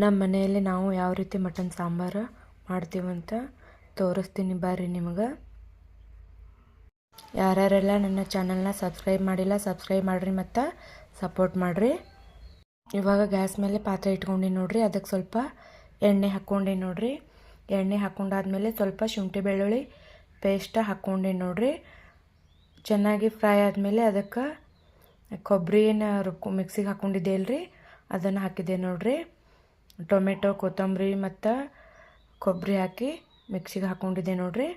ನಮ್ಮ ಮನೆಯಲ್ಲಿ ನಾವು ಯಾವ ರೀತಿ ಮಟನ್ ಸಾಂಬಾರು ಮಾಡ್ತೀವಂತ ತೋರಿಸ್ತೀನಿ ಬರ್ರಿ ನಿಮಗೆ. ಯಾರ್ಯಾರೆಲ್ಲ ನನ್ನ ಚಾನಲ್ನ ಸಬ್ಸ್ಕ್ರೈಬ್ ಮಾಡಿಲ್ಲ ಸಬ್ಸ್ಕ್ರೈಬ್ ಮಾಡಿರಿ ಮತ್ತು ಸಪೋರ್ಟ್ ಮಾಡಿರಿ. ಇವಾಗ ಗ್ಯಾಸ್ ಮೇಲೆ ಪಾತ್ರೆ ಇಟ್ಕೊಂಡು ನೋಡಿರಿ ಅದಕ್ಕೆ ಸ್ವಲ್ಪ ಎಣ್ಣೆ ಹಾಕ್ಕೊಂಡು ನೋಡಿರಿ. ಎಣ್ಣೆ ಹಾಕ್ಕೊಂಡಾದ್ಮೇಲೆ ಸ್ವಲ್ಪ ಶುಂಠಿ ಬೆಳ್ಳುಳ್ಳಿ ಪೇಸ್ಟ ಹಾಕ್ಕೊಂಡು ನೋಡಿರಿ. ಚೆನ್ನಾಗಿ ಫ್ರೈ ಆದಮೇಲೆ ಅದಕ್ಕೆ ಕೊಬ್ಬರಿನ ರುಬ್ಕೊ, ಮಿಕ್ಸಿಗೆ ಹಾಕ್ಕೊಂಡಿದ್ದೆ ಅಲ್ರಿ ಅದನ್ನು ಹಾಕಿದ್ದೆ ನೋಡ್ರಿ. ಟೊಮೆಟೊ, ಕೊತ್ತಂಬರಿ ಮತ್ತು ಕೊಬ್ಬರಿ ಹಾಕಿ ಮಿಕ್ಸಿಗೆ ಹಾಕ್ಕೊಂಡಿದ್ದೆ ನೋಡ್ರಿ.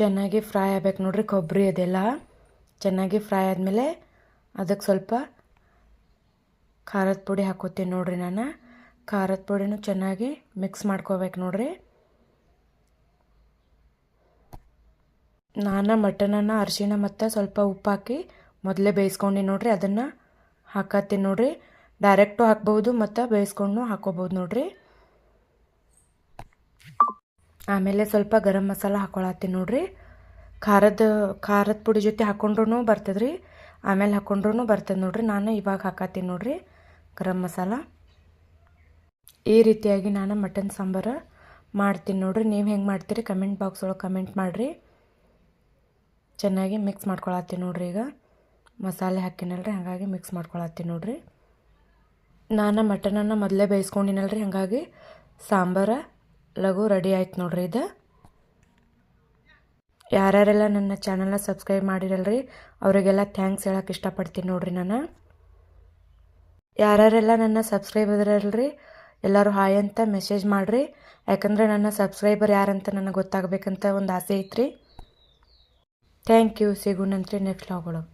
ಚೆನ್ನಾಗಿ ಫ್ರೈ ಆಗ್ಬೇಕು ನೋಡ್ರಿ ಕೊಬ್ಬರಿ ಅದೆಲ್ಲ. ಚೆನ್ನಾಗಿ ಫ್ರೈ ಆದಮೇಲೆ ಅದಕ್ಕೆ ಸ್ವಲ್ಪ ಖಾರದ ಪುಡಿ ಹಾಕೋತೀನಿ ನೋಡ್ರಿ ನಾನು. ಖಾರದ ಪುಡಿನೂ ಚೆನ್ನಾಗಿ ಮಿಕ್ಸ್ ಮಾಡ್ಕೋಬೇಕು ನೋಡ್ರಿ. ನಾನು ಮಟನನ್ನು, ಅರಿಶಿಣ ಮತ್ತು ಸ್ವಲ್ಪ ಉಪ್ಪು ಹಾಕಿ ಮೊದಲೇ ಬೇಯಿಸ್ಕೊಂಡು ನೋಡ್ರಿ ಅದನ್ನು ಹಾಕತ್ತೀನಿ ನೋಡ್ರಿ. ಡೈರೆಕ್ಟು ಹಾಕ್ಬೋದು ಮತ್ತು ಬೇಯಿಸ್ಕೊಂಡು ಹಾಕೋಬೋದು ನೋಡ್ರಿ. ಆಮೇಲೆ ಸ್ವಲ್ಪ ಗರಂ ಮಸಾಲ ಹಾಕೊಳತ್ತೀನಿ ನೋಡ್ರಿ. ಖಾರದ ಖಾರದ ಪುಡಿ ಜೊತೆ ಬರ್ತದೆ ರೀ ಆಮೇಲೆ ಹಾಕೊಂಡ್ರೂ ಬರ್ತದೆ ನೋಡ್ರಿ. ನಾನು ಇವಾಗ ಹಾಕತ್ತೀನಿ ನೋಡ್ರಿ ಗರಂ ಮಸಾಲ. ಈ ರೀತಿಯಾಗಿ ನಾನು ಮಟನ್ ಸಾಂಬಾರು ಮಾಡ್ತೀನಿ ನೋಡ್ರಿ. ನೀವು ಹೆಂಗೆ ಮಾಡ್ತೀರಿ? ಕಮೆಂಟ್ ಬಾಕ್ಸ್ ಒಳಗೆ ಕಮೆಂಟ್ ಮಾಡಿರಿ. ಚೆನ್ನಾಗಿ ಮಿಕ್ಸ್ ಮಾಡ್ಕೊಳತ್ತೀನಿ ನೋಡ್ರಿ ಈಗ. ಮಸಾಲೆ ಹಾಕಿನಲ್ರಿ ಹಾಗಾಗಿ ಮಿಕ್ಸ್ ಮಾಡ್ಕೊಳತ್ತೀನಿ ನೋಡ್ರಿ. ನಾನು ಮಟನನ್ನು ಮೊದಲೇ ಬೇಯಿಸ್ಕೊಂಡಿನಲ್ರಿ, ಹಾಗಾಗಿ ಸಾಂಬಾರ, ಲಘು ರೆಡಿ ಆಯ್ತು ನೋಡ್ರಿ ಇದು. ಯಾರ್ಯಾರೆಲ್ಲ ನನ್ನ ಚಾನಲ್ನ ಸಬ್ಸ್ಕ್ರೈಬ್ ಮಾಡಿರಲ್ರಿ, ಅವರಿಗೆಲ್ಲ ಥ್ಯಾಂಕ್ಸ್ ಹೇಳಕ್ಕೆ ಇಷ್ಟಪಡ್ತೀನಿ ನೋಡ್ರಿ ನಾನು. ಯಾರ್ಯಾರೆಲ್ಲ ನನ್ನ ಸಬ್ಸ್ಕ್ರೈಬ್ ಇದ್ರಲ್ರಿ ಎಲ್ಲರೂ ಹಾಯ್ ಅಂತ ಮೆಸೇಜ್ ಮಾಡಿರಿ. ಯಾಕಂದರೆ ನನ್ನ ಸಬ್ಸ್ಕ್ರೈಬರ್ ಯಾರಂತ ನನಗೆ ಗೊತ್ತಾಗಬೇಕಂತ ಒಂದು ಆಸೆ ಐತ್ರಿ. ಥ್ಯಾಂಕ್ ಯು ಸಿಗೋಣಂತ್ರಿ ನೆಕ್ಸ್ಟ್ ಲಾಗೊಳಗೆ